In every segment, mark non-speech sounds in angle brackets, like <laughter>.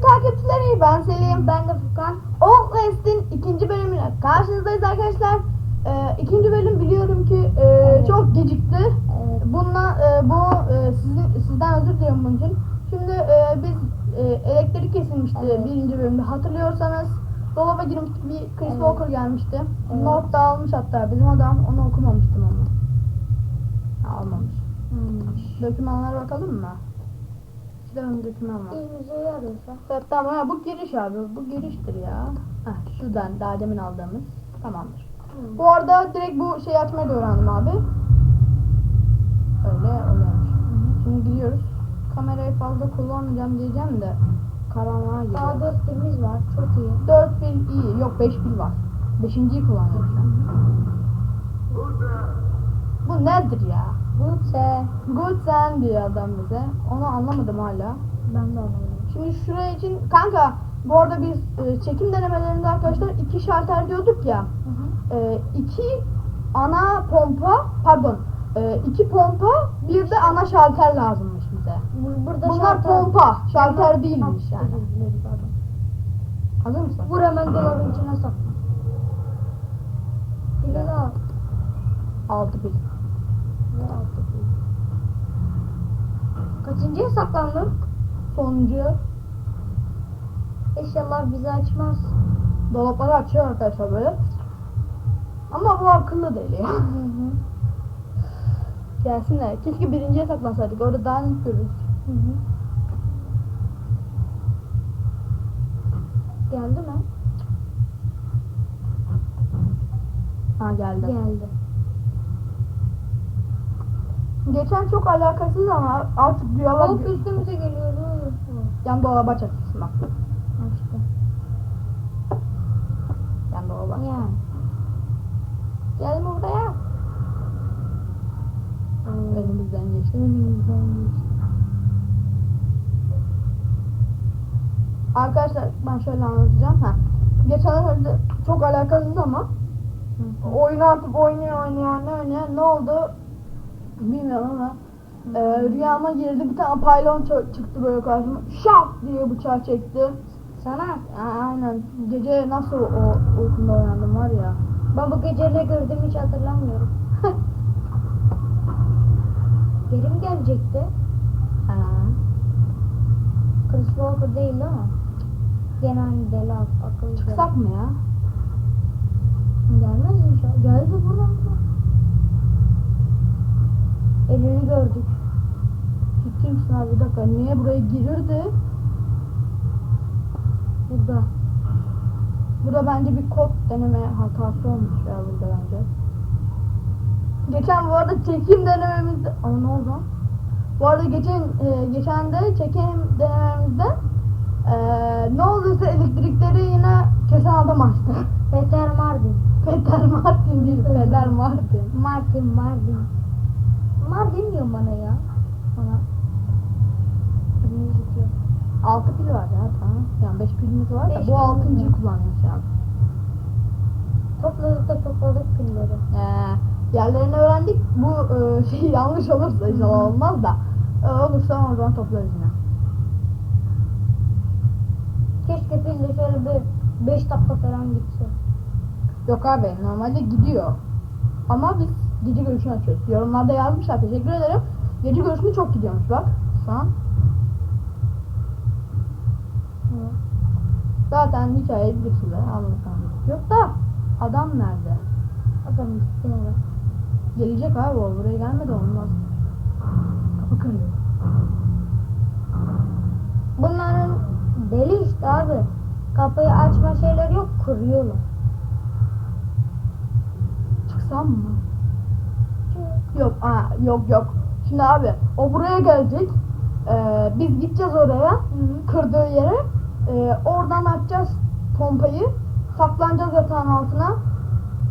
sevgili takipçileri ben Selim. Ben de Furkan. Outlast'in ikinci bölümüne karşınızdayız arkadaşlar. Ee, ikinci bölüm biliyorum ki e, Evet. çok gecikti. Evet. Bununla e, bu e, sizin sizden özür diliyorum bunun için. Şimdi e, biz e, elektrik kesilmişti Evet. birinci bölümde hatırlıyorsanız. Dolaba girmiştik bir Chris Evet. Walker gelmişti. Evet. Not da almış hatta bizim adam onu okumamıştım onu. Almamış. Hmm. Dokümanlara bakalım mı? Doküman var. İşimize yarıyorsa. Evet, Tamam ha, bu giriş abi. Bu giriştir ya. Heh, şuradan daha demin aldığımız. Tamamdır. Hmm. Bu arada direkt bu şeyi açmayı da öğrendim abi. Öyle oluyormuş. Şimdi gidiyoruz. Kamerayı fazla kullanmayacağım diyeceğim de karanlığa Daha giriyor. dört pilimiz var. Çok iyi. 4 pil iyi. Yok 5 pil var. Beşinciyi kullanıyorum şu an. Bu nedir ya? Good sen diyor adam bize. Onu anlamadım hala. Ben de anladım. Şimdi şuraya için kanka bu arada biz e, çekim denemelerinde arkadaşlar iki şalter diyorduk ya. E, iki ana pompa pardon e, iki pompa bir de ana şalter lazımmış bize. Bu- Burada Bunlar şalter- pompa şalter değilmiş yani. özür dilerim, pardon. Hazır mısın? Vur hemen dolabın içine sok. Pili de al. Altı pil. Kaçıncıya saklandın? Sonuncu İnşallah bizi açmaz. dolapları açıyor arkadaşlar böyle. Ama bu akıllı ya. Gelsinler. Keşke birinciye saklansaydık. Orada daha net görürüz. Geldi mi? Ha geldi. Geldi. Geçen çok alakasız ama artık duyarlar. Tavuk üstümüze geliyor. dur. Yan dolaba açacaksın bak. İşte. Yan dolaba. Yani. Gelme buraya. Önümüzden geçti. Önümüzden geçti. Arkadaşlar ben şöyle anlatacağım. Ha. Geçen hafta çok alakasız ama oyunu artık oynuyor oynuyor oynuyor oynuyor. Ne oldu? Bilmiyorum ama e, rüyama girdi bir tane paylon çıktı böyle karşıma. Şak diye bıçağı çekti. Sana. A- Aynen. Gece nasıl o uykumda uyandım var ya. Ben bu gece ne gördüm hiç hatırlamıyorum. <laughs> Geri mi gelecekti? Ha. Chris Walker değil ama. Gene aynı deli ak- akıllı. Çıksak mı ya? Gelmez inşallah. Geldi buradan. Elini gördük. Ciddi misin abi bir dakika niye buraya girirdi? Burada. Burada bence bir kod deneme hatası olmuş ya burada bence. Geçen bu arada çekim denememizde... Aa ne oldu? Bu arada geçen e, geçen de çekim denememizde e, ne olduysa elektrikleri yine kesen adam açtı. Peter Mardin. Peter Martin değil, Peter Martin. Martin Mardin. Mardin diyor bana ya. Bana. 6 pil var ya tamam. Yani 5 pilimiz var da Beş bu 6.yı var. kullanıyoruz şu an. Topladık da topladık pilleri. Ee, yerlerini öğrendik. Bu e, <laughs> şey yanlış olursa inşallah olmaz da. E, olursa o zaman toplarız yine. Keşke pil de şöyle bir 5 dakika falan gitse. Yok abi normalde gidiyor. Ama biz gece görüşünü açıyoruz. Yorumlarda yazmışlar teşekkür ederim. Gece görüşünü çok gidiyormuş bak şu an. Zaten hikaye bilirsiniz. Anlatıkan yok da adam nerede? Adam evet. Gelecek abi o buraya gelmedi olmaz. Kapı kırıyor. Bunların deli işte abi. Kapıyı açma şeyleri yok kırıyorlar. Çıksam mı? Yok, aa, yok yok. Şimdi abi o buraya gelecek. Ee, biz gideceğiz oraya. Kırdığı yere. Ee, oradan açacağız pompayı. Saklanacağız yatağın altına.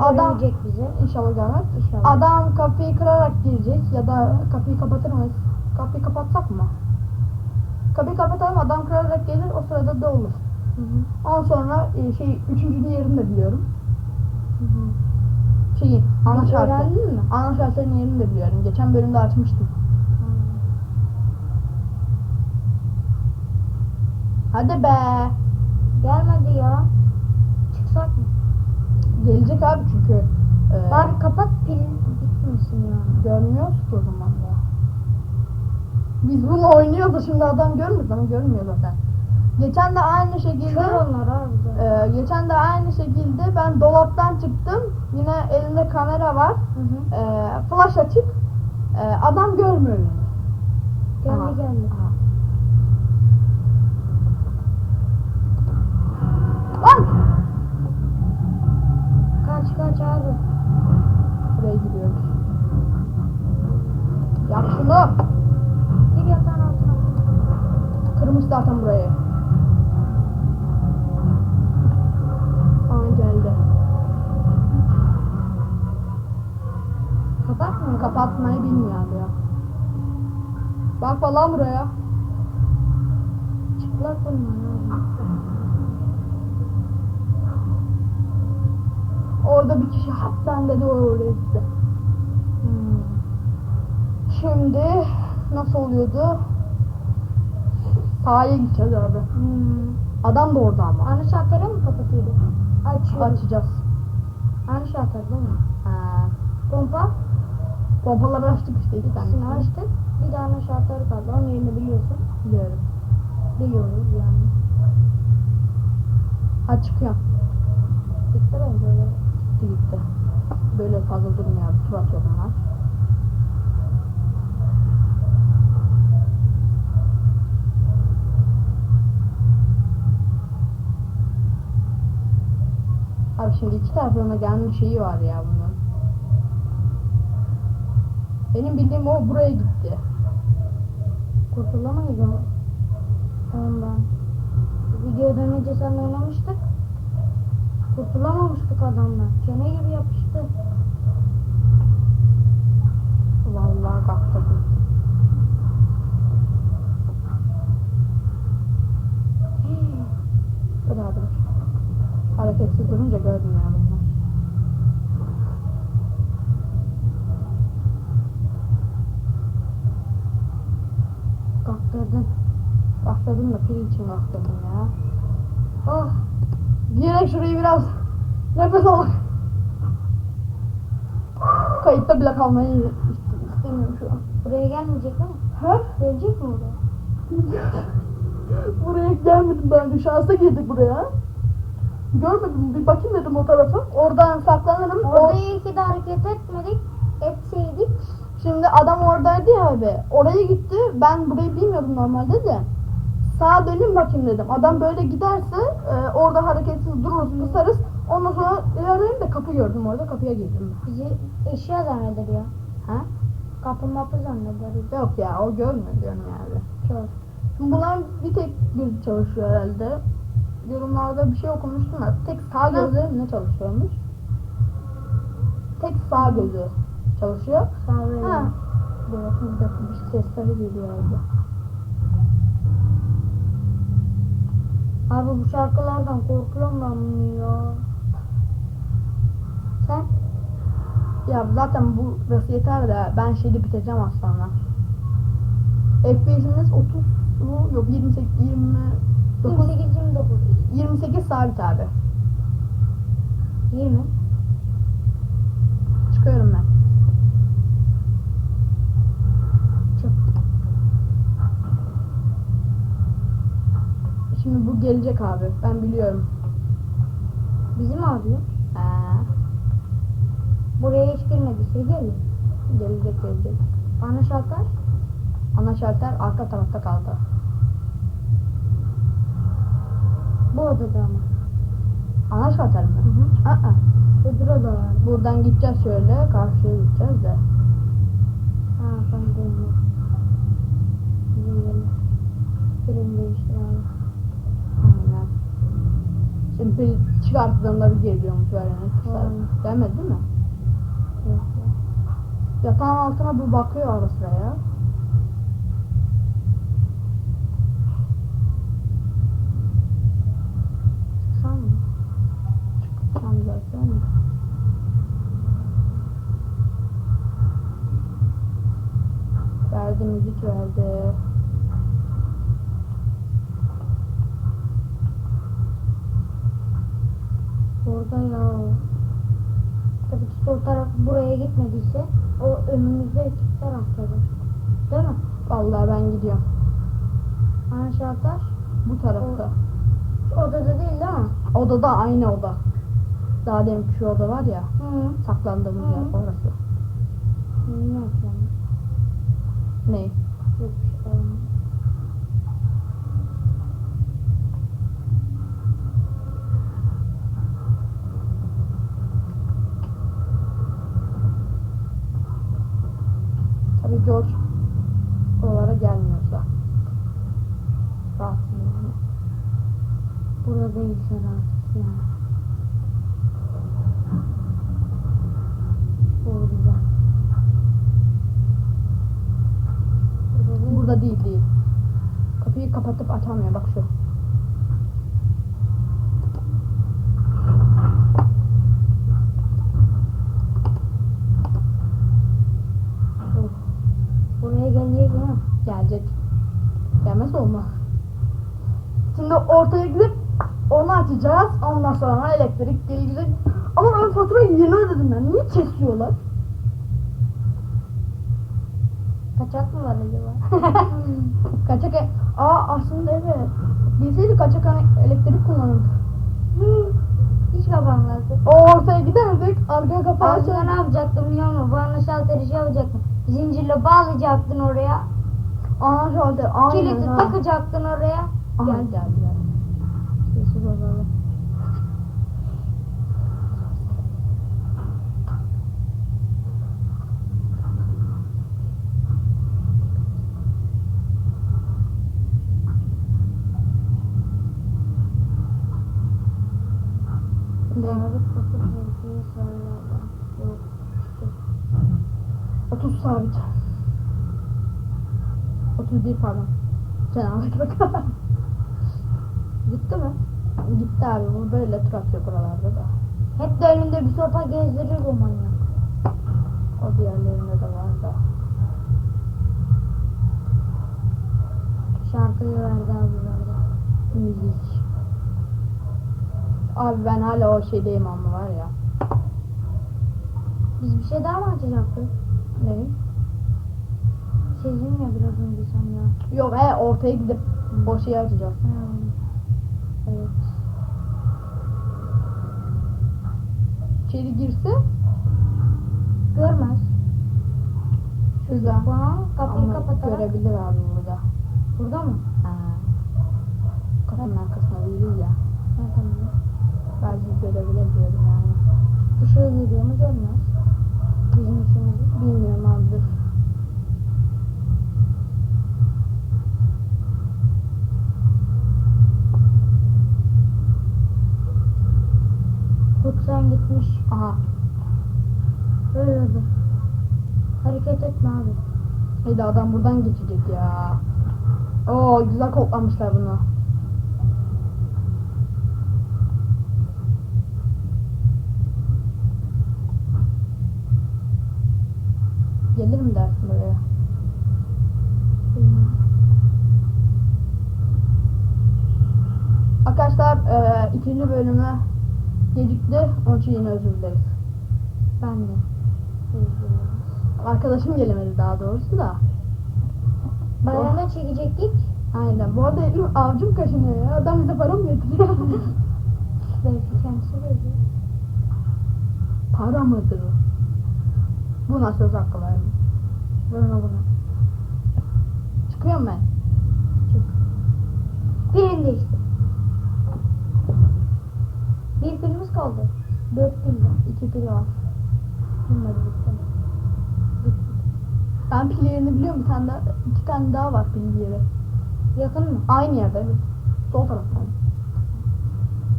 Adam Göremeyecek bizi. inşallah gelmez. İnşallah. Adam kapıyı kırarak girecek ya da kapıyı kapatır mıyız? Kapıyı kapatsak mı? Kapıyı kapatalım adam kırarak gelir o sırada da olur. Hı hı. Ondan sonra e, şey üçüncünün yerini de biliyorum. Hı hı. Şeyin ana Hiç şartı. öğrendin mi? Ana şartların yerini de biliyorum. Geçen bölümde açmıştım. Hadi be. Gelmedi ya. Çıksak mı? Gelecek abi çünkü. E, Bari kapat pil bitmesin ya. görmüyoruz ki o zaman da. Biz bunu oynuyoruz da şimdi adam görmüyor ama görmüyor zaten. Geçen de aynı şekilde onlar abi. e, geçen de aynı şekilde ben dolaptan çıktım. Yine elinde kamera var. Hı hı. E, flash açık. E, adam görmüyor beni. Geldi Aha, geldi. aha. Lan! Kaç kaç abi. Buraya gidiyoruz. Yap şunu. Gir yatağın altına. Kırmış zaten burayı. Bak falan buraya. Çıplak bunlar abi. Orada bir kişi hapten dedi oraya gitti. Hmm. Şimdi nasıl oluyordu? Sahaya gideceğiz abi. Hmm. Adam da orada ama. Aynı şartları mı kapatıyordu? Açıyor. Açacağız. Aynı şartlar değil mi? Ha. Pompa. Pompaları açtık işte iki tane. açtık. Bir tane şartları kaldı. Onun yerini biliyorsun. Biliyorum. Biliyoruz yani. Ha çıkıyor. Bitti bence öyle. Gitti gitti. Böyle fazla durmuyor. Tur atıyor bunlar. Abi şimdi iki tarafına gelme şeyi var ya bunun. Benim bildiğim o buraya gitti. Kurtulamayız o. Ondan. Videodan önce sen oynamıştık. Kurtulamamıştık adamdan. Çene gibi yapıştı. Vallahi kaptırdım. Abi dur. Hareketsiz durunca görmüyor Kaptırdın. Kaptırdım da pil için kaptırdım ya. Oh. Direkt şurayı biraz nefes al. Kayıtta bile kalmayı ist- istemiyorum şu an. Buraya gelmeyecek değil mi? Ha? Gelecek mi oraya? <laughs> buraya gelmedim ben önce. Şansa girdik buraya. Görmedim. Bir bakayım dedim o tarafa. Oradan saklanırım. Orada O- iyi ki de hareket etmedik. Etseydik. Şimdi adam oradaydı ya abi. Oraya gitti. Ben burayı bilmiyordum normalde de. Sağa döneyim bakayım dedim. Adam böyle giderse e, orada hareketsiz dururuz, kısarız. Ondan sonra ilerleyeyim de kapı gördüm orada. Kapıya girdim. Bizi eşya zanneder ya. Ha? Kapı mapı zanneder. Yok ya o görmüyor diyorum yani. Kör. Şimdi bunların bir tek gözü çalışıyor herhalde. Yorumlarda bir şey okumuştum da tek sağ gözü ne çalışıyormuş? Tek sağ gözü çalışıyor. Sağ ve Ha. Bir dakika bir sesleri geliyor orada. Abi bu şarkılardan korkuyorum ben bunu ya. Sen? Ya zaten bu burası yeter de ben şeyi biteceğim az sonra. FPS'imiz 30 mu? Yok 28 29 28 29. 28 sabit abi. 20. Çıkıyorum ben. Çık. Şimdi bu gelecek abi. Ben biliyorum. Bizim abi. Ha, Buraya hiç girmediyse gelir. gelecek gelecek. Bana şarkı Ana şalter arka tarafta kaldı. bu odada ama. Ana şalter mi? Hı hı. Aa, Öbür oda var. buradan gideceğiz şöyle. Karşıya gideceğiz de. Ha ben dönüyorum. Bizim yerine. Birini değiştir abi. Aynen. Şimdi bir çıkarttığında bir geliyormuş öyle. Aynen. Gelmedi değil mi? Yok. Yatağın altına bir bakıyor ara sıra ya. Çıksam mı? Zaten. Verdi müzik verdi. Orada ya. Tabii ki sol taraf buraya gitmediyse o önümüzde taraftadır. Değil mi? Vallahi ben gidiyorum. Hani şartlar Bu tarafta. odada değil değil mi? Odada aynı oda. Daha demin şu oda var ya. Hı. Saklandığımız Hı. yer orası. Ne yapacağım? Ne? Yok bir şey olmaz. George oralara gelmiyorsa. Rahatsız. Burada değilse rahatsız yani. Bu güzel. Burada değil. Burada değil değil. Kapıyı kapatıp açamıyor bak şu. Yok. Buraya gelecek değil mi? Gelecek. Gelmez olmaz. Şimdi ortaya gidip onu açacağız. Ondan sonra elektrik gelecek. Ama ben faturayı yeni ödedim ben. Niye kesiyorlar? Kaçak mı var acaba? <laughs> kaçak e- Aa aslında evet. Bilseydik kaçak e- elektrik kullanırdık. Hiç kapanmazdı. O ortaya giderdik. Arka kapağı Aslında ne yapacaktım biliyor musun? Bana şalteri şey yapacaktın. Zincirle bağlayacaktın oraya. Aa şöyle. Aynen Kilidi ha. takacaktın oraya. Aha, Gel. geldi geldi. Sessiz olalım. Şimdi Sabit 30 sabit. 31 pardon. Cenab-ı. Gitti mi? Gitti abi bu böyle tur atıyor buralarda da. Hep de elinde bir sopa gezdirir bu manyak. O diğerlerinde de var da. Şarkıyı verdi abi verdi. Müzik. Abi ben hala o şeydeyim ama var ya. Biz bir şey daha mı açacaktık? Ne? Sezin ya biraz önce sen ya. Yok he ortaya gidip o şeyi açacağız. Hmm. Evet. İçeri girse Görmez. şurada. Bana kapıyı Ama kapatarak. görebilir abi burada. Burada mı? Ha. Kapının arkasında değiliz ya. Ne tamam. Belki görebilir diyorum yani. Görüyor mu görmez. Bizim işimizi. Bilmiyorum abi dur. Kutsan gitmiş. Aha. Öyle dur. Hareket etme abi. Haydi adam buradan geçecek ya. Oo güzel kodlamışlar bunu. Gelir mi dersin buraya? Arkadaşlar eee ikinci bölümü gecikti. Onun için yine özür dileriz. Ben de. Özür dileriz. Arkadaşım gelemedi daha doğrusu da. Bayramda çekecektik. Aynen. Bu arada elim avcum kaşınıyor ya. Adam bize para mı getiriyor? Belki <laughs> kendisi dedi. para mıdır? Buna söz hakkı verdim. Buna buna. Çıkıyorum ben. Çık. Birini değiştir. Bir pilimiz kaldı. Dört pil var. İki pili var. Bunları. Ben pil yerini biliyorum. Bir tane iki tane daha var pil yeri. Yakın mı? Aynı yerde evet. Sol taraftan.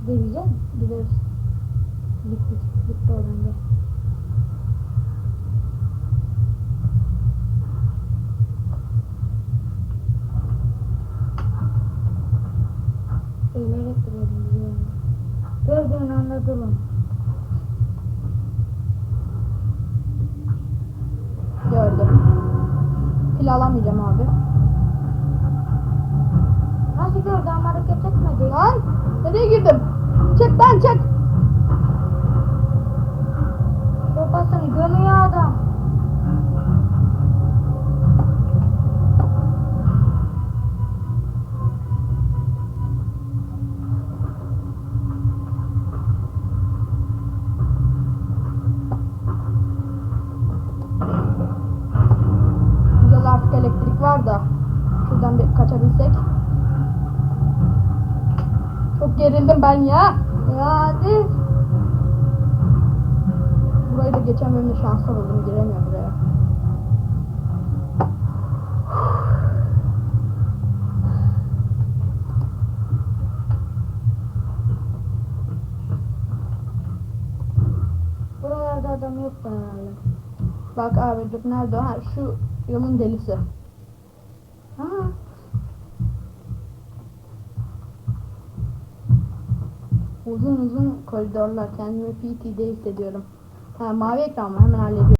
Gidebilecek misin? Gideriz. Gitti. Gitti oradan gel. Eğilerek gidelim gidelim. Gördüğün anda durun. Giremiyorum buraya. Buralarda adam yok herhalde. Bak abi dur nerede o? Ha şu yolun delisi. Ha. Uzun uzun koridorlar. Kendimi PT'de hissediyorum. Ha mavi ekran mı? Hemen hallediyorum.